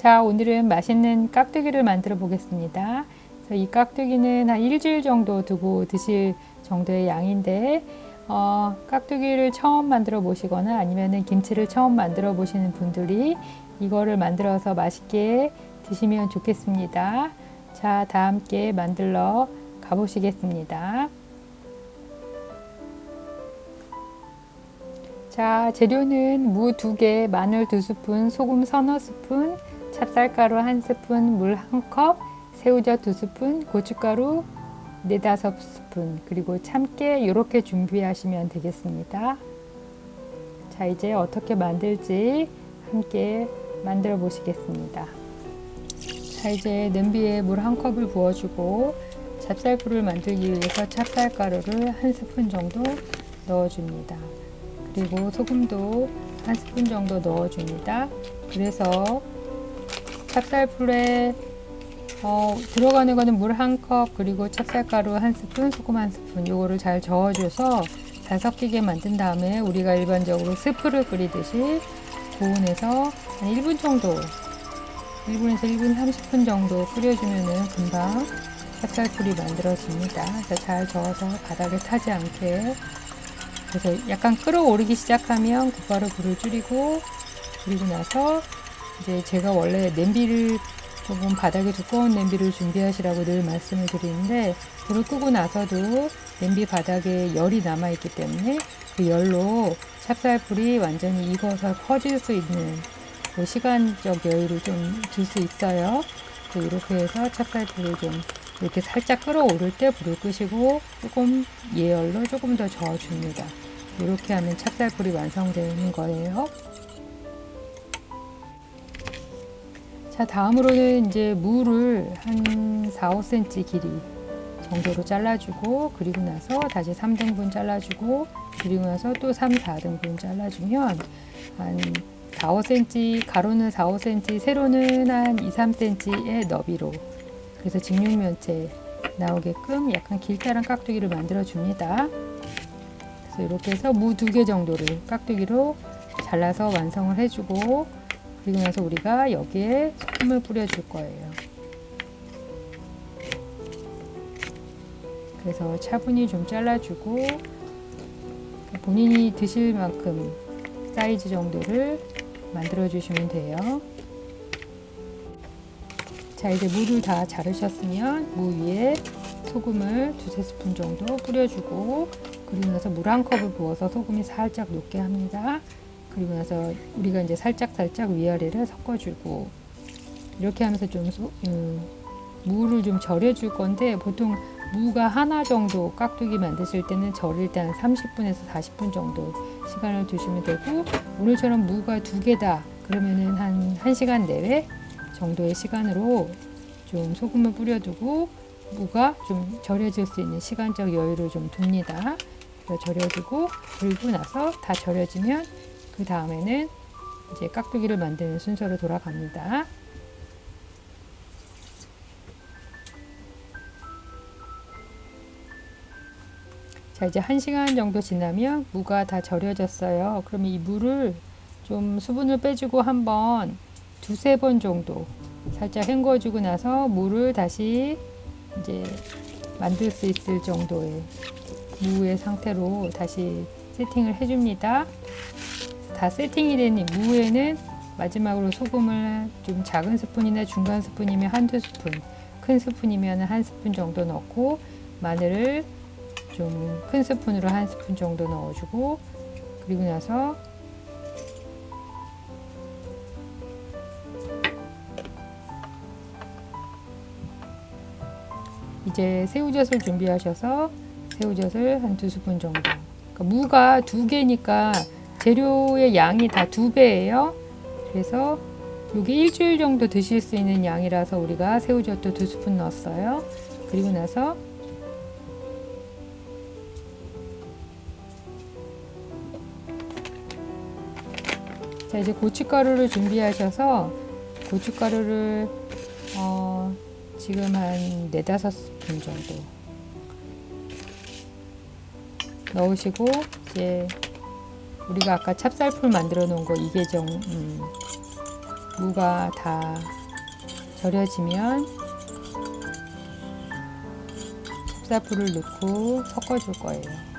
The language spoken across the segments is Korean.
자, 오늘은 맛있는 깍두기를 만들어 보겠습니다. 이 깍두기는 한 일주일 정도 두고 드실 정도의 양인데, 어, 깍두기를 처음 만들어 보시거나 아니면은 김치를 처음 만들어 보시는 분들이 이거를 만들어서 맛있게 드시면 좋겠습니다. 자, 다 함께 만들러 가보시겠습니다. 자, 재료는 무두 개, 마늘 두 스푼, 소금 서너 스푼, 찹쌀가루 한 스푼, 물 한 컵, 새우젓 두 스푼, 고춧가루 네다섯 스푼, 그리고 참깨 이렇게 준비하시면 되겠습니다. 자, 이제 어떻게 만들지 함께 만들어 보시겠습니다. 자, 이제 냄비에 물 한 컵을 부어주고 찹쌀풀을 만들기 위해서 찹쌀가루를 한 스푼 정도 넣어줍니다. 그리고 소금도 한 스푼 정도 넣어줍니다. 그래서 찹쌀풀에 어, 들어가는 거는 물 한 컵, 그리고 찹쌀가루 한 스푼, 소금 한 스푼, 요거를 잘 저어줘서 잘 섞이게 만든 다음에 우리가 일반적으로 스프를 끓이듯이 고온에서 한 1분 정도, 1분에서 1분 30분 정도 끓여주면은 금방 찹쌀풀이 만들어집니다. 그래서 잘 저어서 바닥에 타지 않게. 그래서 약간 끓어오르기 시작하면 곧바로 불을 줄이고, 그리고 나서 이제 제가 원래 냄비를 조금 바닥에 두꺼운 냄비를 준비하시라고 늘 말씀을 드리는데 불을 끄고 나서도 냄비 바닥에 열이 남아 있기 때문에 그 열로 찹쌀풀이 완전히 익어서 퍼질 수 있는 그 시간적 여유를 좀 줄 수 있어요. 그 이렇게 해서 찹쌀풀을 좀 이렇게 살짝 끓어오를 때 불을 끄시고 조금 예열로 조금 더 저어줍니다. 이렇게 하면 찹쌀풀이 완성되는 거예요. 자, 다음으로는 이제 무를 한 4, 5cm 길이 정도로 잘라주고, 그리고 나서 다시 3등분 잘라주고, 그리고 나서 또 3, 4등분 잘라주면 한 4, 5cm, 가로는 4, 5cm, 세로는 한 2, 3cm의 너비로 그래서 직육면체 나오게끔 약간 길다란 깍두기를 만들어 줍니다. 그래서 이렇게 해서 무 두 개 정도를 깍두기로 잘라서 완성을 해주고 그리고 나서 우리가 여기에 소금을 뿌려줄 거예요. 그래서 차분히 좀 잘라주고 본인이 드실 만큼 사이즈 정도를 만들어 주시면 돼요. 자 이제 무를 다 자르셨으면 무 위에 소금을 두세 스푼 정도 뿌려주고 그리고 나서 물 한 컵을 부어서 소금이 살짝 녹게 합니다. 그리고 나서 우리가 이제 살짝 살짝 위아래를 섞어주고 이렇게 하면서 좀 소, 음, 무를 좀 절여줄 건데 보통 무가 하나 정도 깍두기 만드실 때는 절일 때 한 30분에서 40분 정도 시간을 두시면 되고 오늘처럼 무가 두 개다 그러면은 한 1시간 내외 정도의 시간으로 좀 소금을 뿌려두고 무가 좀 절여질 수 있는 시간적 여유를 좀 둡니다. 절여주고 그리고 나서 다 절여지면 그 다음에는 이제 깍두기를 만드는 순서로 돌아갑니다. 자 이제 1시간 정도 지나면 무가 다 절여졌어요. 그러면 이 무를 좀 수분을 빼주고 한번 두세 번 정도 살짝 헹궈주고 나서 물을 다시 이제 만들 수 있을 정도의 무의 상태로 다시 세팅을 해줍니다. 다 세팅이 된이 무에는 마지막으로 소금을 좀 작은 스푼이나 중간 스푼이면 한두 스푼, 큰 스푼이면 한 스푼 정도 넣고 마늘을 좀 큰 스푼으로 한 스푼 정도 넣어주고 그리고 나서 이제 새우젓을 준비하셔서 새우젓을 한 두 스푼 정도. 그러니까 무가 두 개니까 재료의 양이 다 두 배예요. 그래서 이게 일주일 정도 드실 수 있는 양이라서 우리가 새우젓도 두 스푼 넣었어요. 그리고 나서 자 이제 고춧가루를 준비하셔서 고춧가루를 어, 지금 한 네다섯 스푼 정도 넣으시고 이제 우리가 아까 찹쌀풀 만들어 놓은 거 이게 정 음, 무가 다 절여지면 찹쌀풀을 넣고 섞어줄 거예요.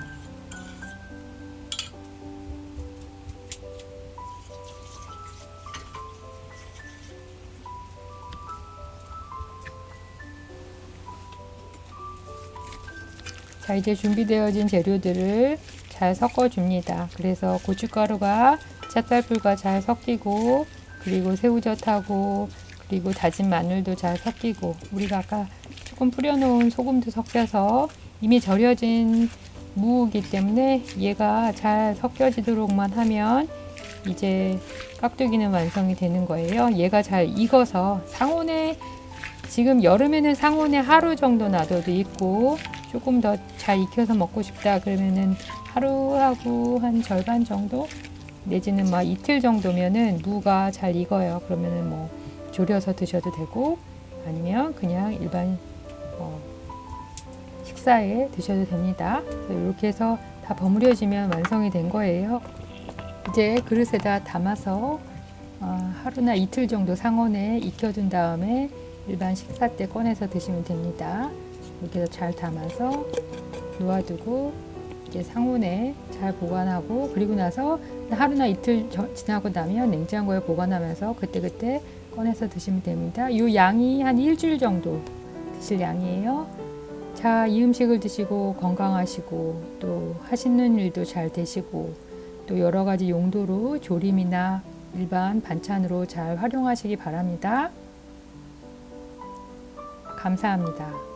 자, 이제 준비되어진 재료들을 잘 섞어줍니다. 그래서 고춧가루가 찹쌀풀과 잘 섞이고, 그리고 새우젓하고, 그리고 다진 마늘도 잘 섞이고, 우리가 아까 조금 뿌려놓은 소금도 섞여서 이미 절여진 무이기 때문에 얘가 잘 섞여지도록만 하면 이제 깍두기는 완성이 되는 거예요. 얘가 잘 익어서 상온에 지금 여름에는 상온에 하루 정도 놔둬도 있고 조금 더 잘 익혀서 먹고 싶다 그러면은 하루하고 한 절반 정도 내지는 막 이틀 정도면은 무가 잘 익어요. 그러면은 뭐 졸여서 드셔도 되고 아니면 그냥 일반 어, 식사에 드셔도 됩니다. 이렇게 해서 다 버무려지면 완성이 된 거예요. 이제 그릇에다 담아서 어, 하루나 이틀 정도 상온에 익혀둔 다음에 일반 식사 때 꺼내서 드시면 됩니다. 이렇게 잘 담아서 놓아두고 이제 상온에 잘 보관하고 그리고 나서 하루나 이틀 저- 지나고 나면 냉장고에 보관하면서 그때그때 꺼내서 드시면 됩니다. 이 양이 한 일주일 정도 드실 양이에요. 자, 이 음식을 드시고 건강하시고 또 하시는 일도 잘 되시고 또 여러 가지 용도로 조림이나 일반 반찬으로 잘 활용하시기 바랍니다. 감사합니다.